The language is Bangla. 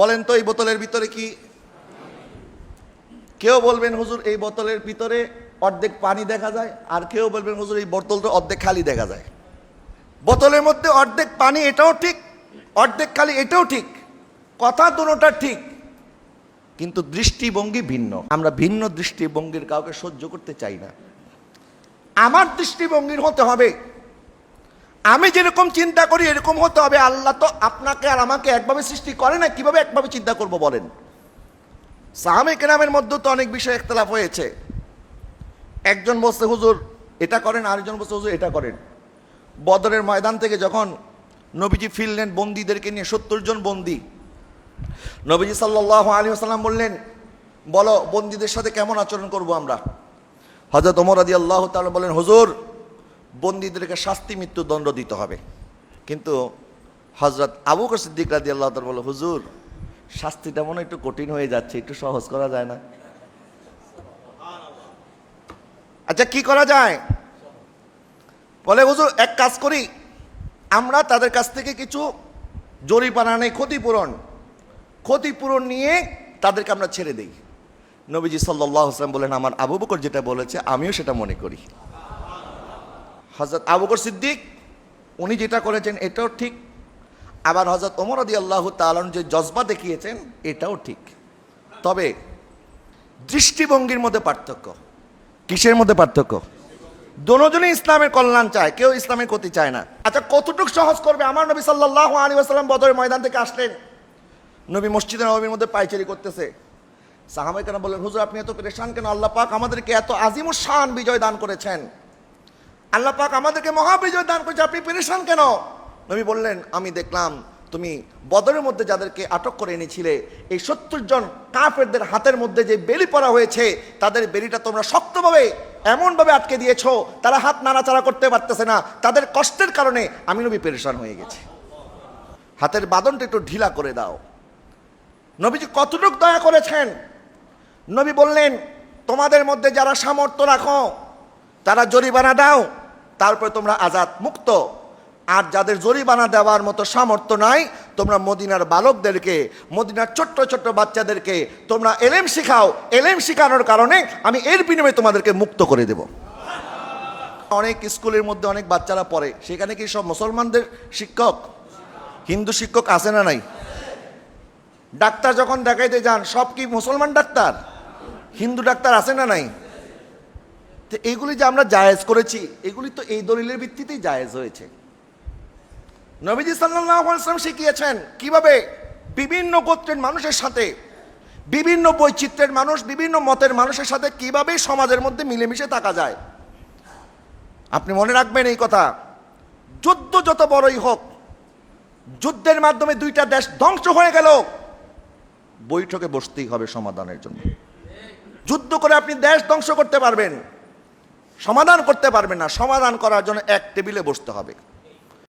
বলেন তো, এই বোতলের ভিতরে কি? কেউ বলবেন, হুজুর, এই বোতলের ভিতরে অর্ধেক পানি দেখা যায়, আর কেউ বলবেন, হুজুর, এই বোতলটা অর্ধেক খালি দেখা যায়। বোতলের মধ্যে অর্ধেক পানি এটাও ঠিক, অর্ধেক খালি এটাও ঠিক, কথা দুটোটা ঠিক, কিন্তু দৃষ্টিভঙ্গি ভিন্ন। আমরা ভিন্ন দৃষ্টিভঙ্গির কাউকে সহ্য করতে চাই না। আমার দৃষ্টিভঙ্গির হতে হবে আমি যেরকম চিন্তা করি, এরকম হতে হবে। আল্লাহ তো আপনাকে আর আমাকে একভাবে সৃষ্টি করে না, কীভাবে একভাবে চিন্তা করব বলেন? সাহামে কেরামের মধ্যে তো অনেক বিষয় একতলাফ হয়েছে। একজন বলছে, হুজুর, এটা করেন। আরেকজন বলছে, হুজুর, এটা করেন। বদরের ময়দান থেকে যখন নবীজি ফিরলেন, বন্দীদেরকে নিয়ে সত্তর জন বন্দী। নবীজি সাল্লাহ আলী আসাল্লাম বললেন, বলো, বন্দীদের সাথে কেমন আচরণ করব আমরা? হজরত ওমর আদি আল্লাহ তাআলা বলেন হুজুর বন্দীদেরকে শাস্তি মৃত্যু দণ্ড দিতে হবে। কিন্তু হজরত আবু সিদ্দিক রাদি আল্লাহ তাআলা বলে, হুজুর, শাস্তিটা মনে একটু কঠিন হয়ে যাচ্ছে, একটু সহজ করা যায় না। আচ্ছা কি করা যায়? বলে, হুজুর, এক কাজ করি। আমরা তাদের কাছ থেকে কিছু জরিপানা নেই, ক্ষতিপূরণ। ক্ষতিপূরণ নিয়ে তাদেরকে আমরা ছেড়ে দিই। নবীজি সাল্লাহ আসলাম বলেন, আমার আবু বকর যেটা বলেছে, আমিও সেটা মনে করি। হজরত আবু বকর সিদ্দিক, উনি যেটা করেছেন এটাও ঠিক। আবার হজরত ওমর আদি আল্লাহ তালন যে জজবা দেখিয়েছেন, এটাও ঠিক। তবে দৃষ্টিভঙ্গির মধ্যে পার্থক্য। কিসের মধ্যে পার্থক্য? দোনোজনই ইসলামের কল্যাণ চায়, কেউ ইসলামের ক্ষতি চায় না। আচ্ছা কতটুকু সহজ করবে? আমার নবী সাল্লাহ আলী আসাল্লাম বদরের ময়দান থেকে আসলেন। নবী মসজিদের নবীর মধ্যে পাইচারি করতেছে। সাহাবাই কেন বললেন, হুজুর, আপনি এত পরেশান কেন? আল্লাহ পাক আমাদেরকে এত আজিম শান বিজয় দান করেছেন। আল্লাহ পাক আমাদেরকে মহাবিজয় দান করেছে। আপনি পেরেশান কেন? নবী বললেন, আমি দেখলাম তুমি বদরের মধ্যে যাদেরকে আটক করে এনেছিলে, এই সত্তর জন কাফেরদের হাতের মধ্যে যে বেলি পরা হয়েছে, তাদের বেলিটা তোমরা শক্তভাবে, এমনভাবে আটকে দিয়েছ, তারা হাত নাড়াচাড়া করতে পারতেছে না। তাদের কষ্টের কারণে আমি নবী পেরেশান হয়ে গেছি। হাতের বাদনটা একটু ঢিলা করে দাও। নবীজি কতটুক দয়া করেছেন? নবী বললেন, তোমাদের মধ্যে যারা সামর্থ্য রাখো, তারা জরিমানা দাও। তারপরে তোমরা আজাদ মুক্ত। আর যাদের জরিমানা দেওয়ার মতো সামর্থ্য নাই, তোমরা মদিনার বালকদেরকে, মদিনার ছোট্ট ছোট্ট বাচ্চাদেরকে, তোমরা এলেম শিখাও। এলেম শিখানোর কারণে আমি এর বিনিময়ে তোমাদেরকে মুক্ত করে দেব। অনেক স্কুলের মধ্যে অনেক বাচ্চারা পড়ে। সেখানে কি সব মুসলমানদের শিক্ষক? হিন্দু শিক্ষক আছে না নাই? ডাক্তার যখন দেখাইতে যান, সব কি মুসলমান ডাক্তার? হিন্দু ডাক্তার আছে না নাই? তো এইগুলি যে আমরা জায়েজ করেছি, এগুলি তো এই দলিলের ভিত্তিতেই জায়েজ হয়েছে। নবীজি সাল্লাম শিখিয়েছেন কীভাবে বিভিন্ন গোত্রের মানুষের সাথে, বিভিন্ন বৈচিত্র্যের মানুষ, বিভিন্ন মতের মানুষের সাথে কীভাবে সমাজের মধ্যে মিলেমিশে থাকা যায়। আপনি মনে রাখবেন এই কথা, যুদ্ধ যত বড়ই হোক, যুদ্ধের মাধ্যমে দুইটা দেশ ধ্বংস হয়ে গেল, বৈঠকে বসতেই হবে সমাধানের জন্য। যুদ্ধ করে আপনি দেশ ধ্বংস করতে পারবেন। সমাধান করতে পারবে না সমাধান করার জন্য এক টেবিলে বসতে হবে।